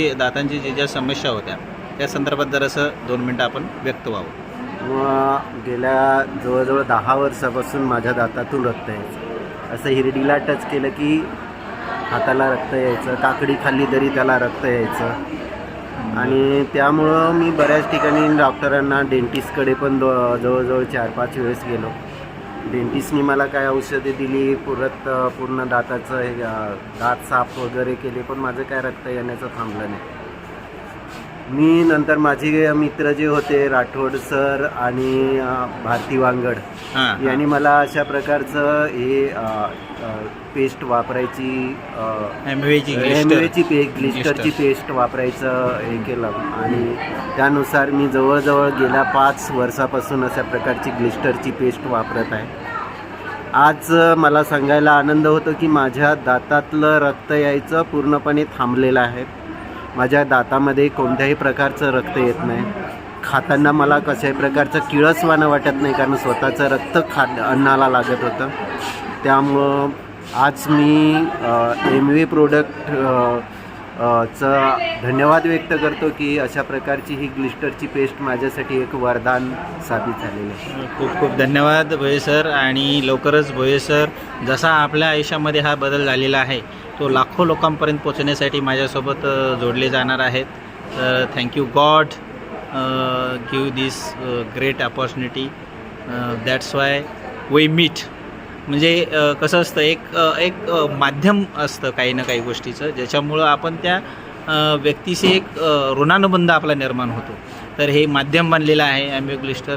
दातांची जे ज्या समस्या होत्या त्या संदर्भात जरासं दोन मिनटं आपण व्यक्त व्हावं. गेल्या जवळजवळ दहा वर्षापासून माझ्या दातातून रक्त यायचं. असं हिरडीला टच केलं की हाताला रक्त यायचं काकडी खाल्ली तरी त्याला रक्त यायचं. आणि त्यामुळं मी बऱ्याच ठिकाणी डॉक्टरांना डेंटिस्टकडे पण जवळजवळ चार पाच वेळेस गेलो. डेंटिस्टनी मला काय औषधे दिली परत पूर्ण दाताचं हे दात साफ वगैरे केले पण माझं काय रक्त येण्याचं थांबलं नाही. मी नंतर माझे मित्र जे होते राठोड सर आणि भारती वांगड यांनी मला अशा प्रकारचं हे पेस्ट वापरायची एमवेची एमवेची पे ग्लिस्टरची पेस्ट वापरायचं हे केलं. आणि त्यानुसार मी जवळजवळ गेल्या पाच वर्षापासून अशा प्रकारची ग्लिस्टरची पेस्ट वापरत आहे. आज मला सांगायला आनंद होतो की माझ्या दातातलं रक्त यायचं पूर्णपणे थांबलेलं आहे. माझ्या दातामध्ये कोणत्याही प्रकारचं रक्त येत नाही. खाताना मला कशाही प्रकारचं किळसवानं वाटत नाही कारण स्वतःचं रक्त खा अन्नाला लागत होतं. त्यामुळं आज मी एम व्ही प्रोडक्ट चं धन्यवाद व्यक्त करतो की अशा प्रकारची ही ग्लिस्टरची पेस्ट माझ्यासाठी एक वरदान साबित झालेलं आहे. खूप खूप धन्यवाद भोये सर आणि लवकरच भोये सर जसा आपल्या आयुष्यामध्ये हा बदल झालेला आहे तो लाखो लोकांपर्यंत पोचण्यासाठी माझ्यासोबत जोडले जाणार आहेत. तर thank you God give this great opportunity that's why we meet म्हणजे कसं असतं एक एक माध्यम असतं काही ना काही गोष्टीचं ज्याच्यामुळं आपण त्या व्यक्तीशी एक ऋणानुबंध आपला निर्माण होतो. तर हे माध्यम बनलेलं आहे ॲम्ब्युग्लिस्टर